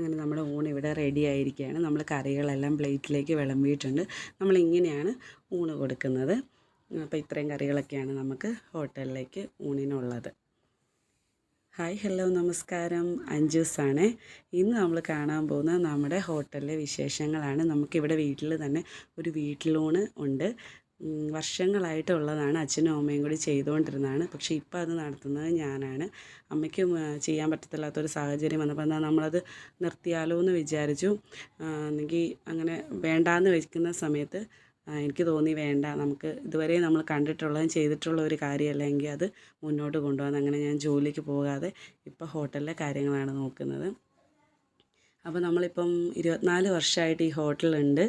അങ്ങനെ നമ്മുടെ ഊണ് ഇവിടെ റെഡി ആയിരിക്കുകയാണ്. നമ്മൾ കറികളെല്ലാം പ്ലേറ്റിലേക്ക് വിളമ്പിയിട്ടുണ്ട്. നമ്മളിങ്ങനെയാണ് ഊണ് കൊടുക്കുന്നത്. അപ്പോൾ ഇത്രയും കറികളൊക്കെയാണ് നമുക്ക് ഹോട്ടലിലേക്ക് ഊണിനുള്ളത്. ഹായ് ഹലോ നമസ്കാരം. അഞ്ജൂസാണ്. ഇന്ന് നമ്മൾ കാണാൻ പോകുന്ന നമ്മുടെ ഹോട്ടലിലെ വിശേഷങ്ങളാണ്. നമുക്കിവിടെ വീട്ടിൽ തന്നെ ഒരു വീട്ടിലൂണ് ഉണ്ട്. വർഷങ്ങളായിട്ടുള്ളതാണ് അച്ഛനും അമ്മയും കൂടി ചെയ്തുകൊണ്ടിരുന്നതാണ്. പക്ഷേ ഇപ്പോൾ അത് നടത്തുന്നത് ഞാനാണ്. അമ്മയ്ക്ക് ചെയ്യാൻ പറ്റത്തില്ലാത്തൊരു സാഹചര്യം വന്നപ്പോൾ എന്നാൽ നമ്മളത് നിർത്തിയാലോ എന്ന് വിചാരിച്ചു. എന്നെങ്കിൽ അങ്ങനെ വേണ്ടാന്ന് വയ്ക്കുന്ന സമയത്ത് എനിക്ക് തോന്നി വേണ്ട നമുക്ക് ഇതുവരെ നമ്മൾ കണ്ടിട്ടുള്ളതും ചെയ്തിട്ടുള്ള ഒരു കാര്യമല്ല എങ്കിൽ അത് മുന്നോട്ട് കൊണ്ടുപോകാൻ അങ്ങനെ ഞാൻ ജോലിക്ക് പോകാതെ ഇപ്പോൾ ഹോട്ടലിലെ കാര്യങ്ങളാണ് നോക്കുന്നത്. അപ്പോൾ നമ്മളിപ്പം ഇരുപത്തിനാല് വർഷമായിട്ട് ഈ ഹോട്ടലുണ്ട്.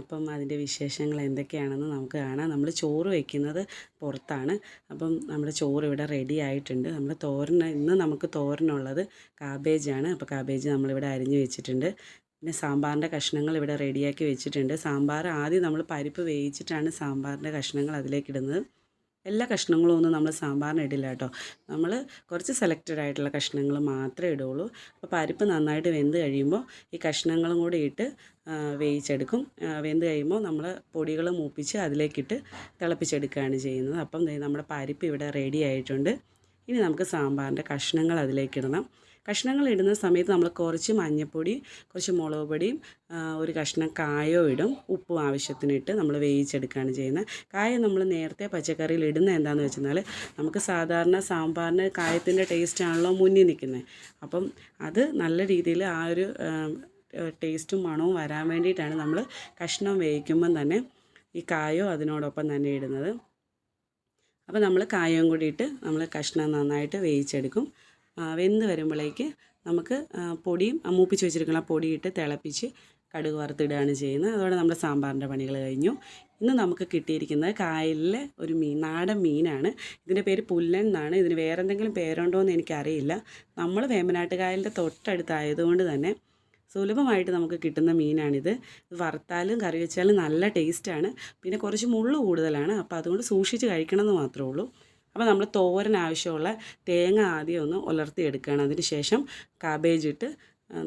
അപ്പം അതിന്റെ വിശേഷങ്ങൾ എന്തൊക്കെയാണെന്ന് നമുക്ക് കാണാം. നമ്മൾ ചോറ് വയ്ക്കുന്നത് പുറത്താണ്. അപ്പം നമ്മുടെ ചോറ് ഇവിടെ റെഡി ആയിട്ടുണ്ട്. നമ്മൾ തോരൻ ഇന്ന് നമുക്ക് തോരനുള്ളത് കാബേജാണ് അപ്പോൾ കാബേജ് നമ്മളിവിടെ അരിഞ്ഞു വെച്ചിട്ടുണ്ട്. പിന്നെ സാമ്പാറിന്റെ കഷ്ണങ്ങൾ ഇവിടെ റെഡിയാക്കി വെച്ചിട്ടുണ്ട്. സാമ്പാർ ആദ്യം നമ്മൾ പരിപ്പ് വേവിച്ചിട്ടാണ് സാമ്പാറിന്റെ കഷ്ണങ്ങൾ അതിലേക്ക് ഇടുന്നത്. എല്ലാ കഷ്ണങ്ങളും ഒന്നും നമ്മൾ സാമ്പാറിന് ഇടില്ല കേട്ടോ. നമ്മൾ കുറച്ച് സെലക്റ്റഡ് ആയിട്ടുള്ള കഷ്ണങ്ങൾ മാത്രമേ ഇടുള്ളൂ. അപ്പോൾ പരിപ്പ് നന്നായിട്ട് വെന്ത് കഴിയുമ്പോൾ ഈ കഷ്ണങ്ങളും കൂടി ഇട്ട് വേവിച്ചെടുക്കും. വെന്ത് കഴിയുമ്പോൾ നമ്മൾ പൊടികൾ മൂപ്പിച്ച് അതിലേക്കിട്ട് തിളപ്പിച്ചെടുക്കുകയാണ് ചെയ്യുന്നത്. അപ്പം നമ്മുടെ പരിപ്പ് ഇവിടെ റെഡി ആയിട്ടുണ്ട്. ഇനി നമുക്ക് സാമ്പാറിന്റെ കഷ്ണങ്ങൾ അതിലേക്ക് ഇടണം. കഷ്ണങ്ങൾ ഇടുന്ന സമയത്ത് നമ്മൾ കുറച്ച് മഞ്ഞൾപ്പൊടി കുറച്ച് മുളക് പൊടിയും ഒരു കഷ്ണം കായോ ഇടും. ഉപ്പും ആവശ്യത്തിന് ഇട്ട് നമ്മൾ വേവിച്ചെടുക്കുകയാണ് ചെയ്യുന്നത്. കായ നമ്മൾ നേരത്തെ പച്ചക്കറിയിൽ ഇടുന്നത് എന്താണെന്ന് വെച്ചെന്നാൽ നമുക്ക് സാധാരണ സാമ്പാറിന് കായത്തിന്റെ ടേസ്റ്റ് ആണല്ലോ മുന്നിൽ നിൽക്കുന്നത്. അപ്പം അത് നല്ല രീതിയിൽ ആ ഒരു ടേസ്റ്റും മണവും വരാൻ വേണ്ടിയിട്ടാണ് നമ്മൾ കഷ്ണം വേവിക്കുമ്പം തന്നെ ഈ കായോ അതിനോടൊപ്പം തന്നെ ഇടുന്നത്. അപ്പോൾ നമ്മൾ കായവും കൂടിയിട്ട് നമ്മൾ കഷ്ണം നന്നായിട്ട് വേവിച്ചെടുക്കും. വെന്ത് വരുമ്പോഴേക്ക് നമുക്ക് പൊടിയും മൂപ്പിച്ച് വെച്ചിരിക്കുന്ന പൊടിയിട്ട് തിളപ്പിച്ച് കടുക് വറുത്തിടുകയാണ് ചെയ്യുന്നത്. അതോടെ നമ്മുടെ സാമ്പാറിന്റെ പണികൾ കഴിഞ്ഞു. ഇന്ന് നമുക്ക് കിട്ടിയിരിക്കുന്നത് കായലിലെ ഒരു മീൻ നാടൻ മീനാണ്. ഇതിന്റെ പേര് പുല്ലൻ എന്നാണ്. ഇതിന് വേറെ എന്തെങ്കിലും പേരുണ്ടോ എന്ന് എനിക്കറിയില്ല. നമ്മൾ വേമ്പനാട്ട് കായലിന്റെ തൊട്ടടുത്തായതുകൊണ്ട് തന്നെ സുലഭമായിട്ട് നമുക്ക് കിട്ടുന്ന മീനാണിത്. വറുത്താലും കറി വെച്ചാലും നല്ല ടേസ്റ്റാണ്. പിന്നെ കുറച്ച് മുള്ളു കൂടുതലാണ്. അപ്പോൾ അതുകൊണ്ട് സൂക്ഷിച്ച് കഴിക്കണമെന്ന് മാത്രമേ ഉള്ളൂ. അപ്പോൾ നമ്മൾ തോരൻ ആവശ്യമുള്ള തേങ്ങ ആദ്യം ഒന്ന് ഉലർത്തി എടുക്കുകയാണ്. അതിന് ശേഷം കാബേജ് ഇട്ട്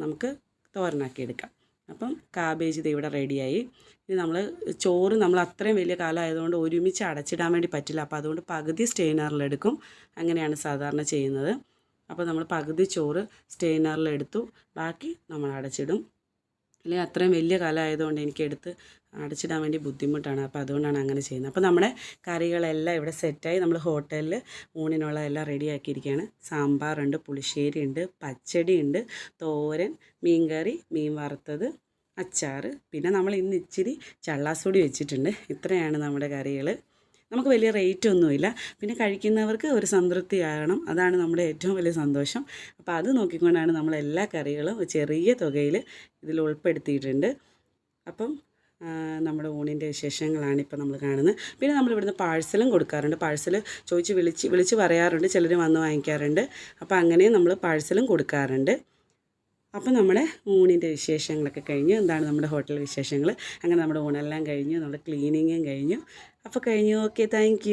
നമുക്ക് തോരനാക്കി എടുക്കാം. അപ്പം കാബേജ് ഇത് ഇവിടെ റെഡിയായി ഇനി നമ്മൾ ചോറ് നമ്മൾ അത്രയും വലിയ കാലമായതുകൊണ്ട് ഒരുമിച്ച് അടച്ചിടാൻ വേണ്ടി പറ്റില്ല. അപ്പോൾ അതുകൊണ്ട് പകുതി സ്റ്റെയിനറിലെടുക്കും അങ്ങനെയാണ് സാധാരണ ചെയ്യുന്നത്. അപ്പോൾ നമ്മൾ പകുതി ചോറ് സ്റ്റെയിനറിലെടുത്തു ബാക്കി നമ്മൾ അടച്ചിടും. അല്ലെങ്കിൽ അത്രയും വലിയ കലമായതുകൊണ്ട് എനിക്ക് എടുത്ത് അടച്ചിടാൻ വേണ്ടി ബുദ്ധിമുട്ടാണ്. അപ്പോൾ അതുകൊണ്ടാണ് അങ്ങനെ ചെയ്യുന്നത്. അപ്പോൾ നമ്മുടെ കറികളെല്ലാം ഇവിടെ സെറ്റായി നമ്മൾ ഹോട്ടലിൽ ഊണിനുള്ളതെല്ലാം റെഡിയാക്കിയിരിക്കുകയാണ് സാമ്പാറുണ്ട് പുളിശ്ശേരി ഉണ്ട് പച്ചടി ഉണ്ട് തോരൻ മീൻകറി മീൻ വറുത്തത് അച്ചാർ പിന്നെ നമ്മൾ ഇന്ന് ഇച്ചിരി ചള്ളാസൂടി വെച്ചിട്ടുണ്ട്. ഇത്രയാണ് നമ്മുടെ കറികൾ നമുക്ക് വലിയ റേറ്റ് ഒന്നുമില്ല. പിന്നെ കഴിക്കുന്നവർക്ക് ഒരു സംതൃപ്തി സംതൃപ്തിയാകണം അതാണ് നമ്മുടെ ഏറ്റവും വലിയ സന്തോഷം. അപ്പോൾ അത് നോക്കിക്കൊണ്ടാണ് നമ്മൾ എല്ലാ കറികളും ചെറിയ തുകയിൽ ഇതിൽ ഉൾപ്പെടുത്തിയിട്ടുണ്ട്. അപ്പം നമ്മുടെ ഊണിന്റെ വിശേഷങ്ങളാണ് ഇപ്പോൾ നമ്മൾ കാണുന്നത്. പിന്നെ നമ്മൾ ഇവിടുന്ന് പാഴ്സലും കൊടുക്കാറുണ്ട്. പാഴ്സൽ ചോദിച്ച് വിളിച്ച് വിളിച്ച് പറയാറുണ്ട്. ചിലർ വന്ന് വാങ്ങിക്കാറുണ്ട്. അപ്പോൾ അങ്ങനെയും നമ്മൾ പാഴ്സലും കൊടുക്കാറുണ്ട്. അപ്പോൾ നമ്മുടെ ഊണിന്റെ വിശേഷങ്ങളൊക്കെ കഴിഞ്ഞു. എന്താണ് നമ്മുടെ ഹോട്ടൽ വിശേഷങ്ങൾ? അങ്ങനെ നമ്മുടെ ഊണെല്ലാം കഴിഞ്ഞു. നമ്മുടെ ക്ലീനിങ്ങും കഴിഞ്ഞു. അപ്പോൾ കഴിഞ്ഞു. Okay thank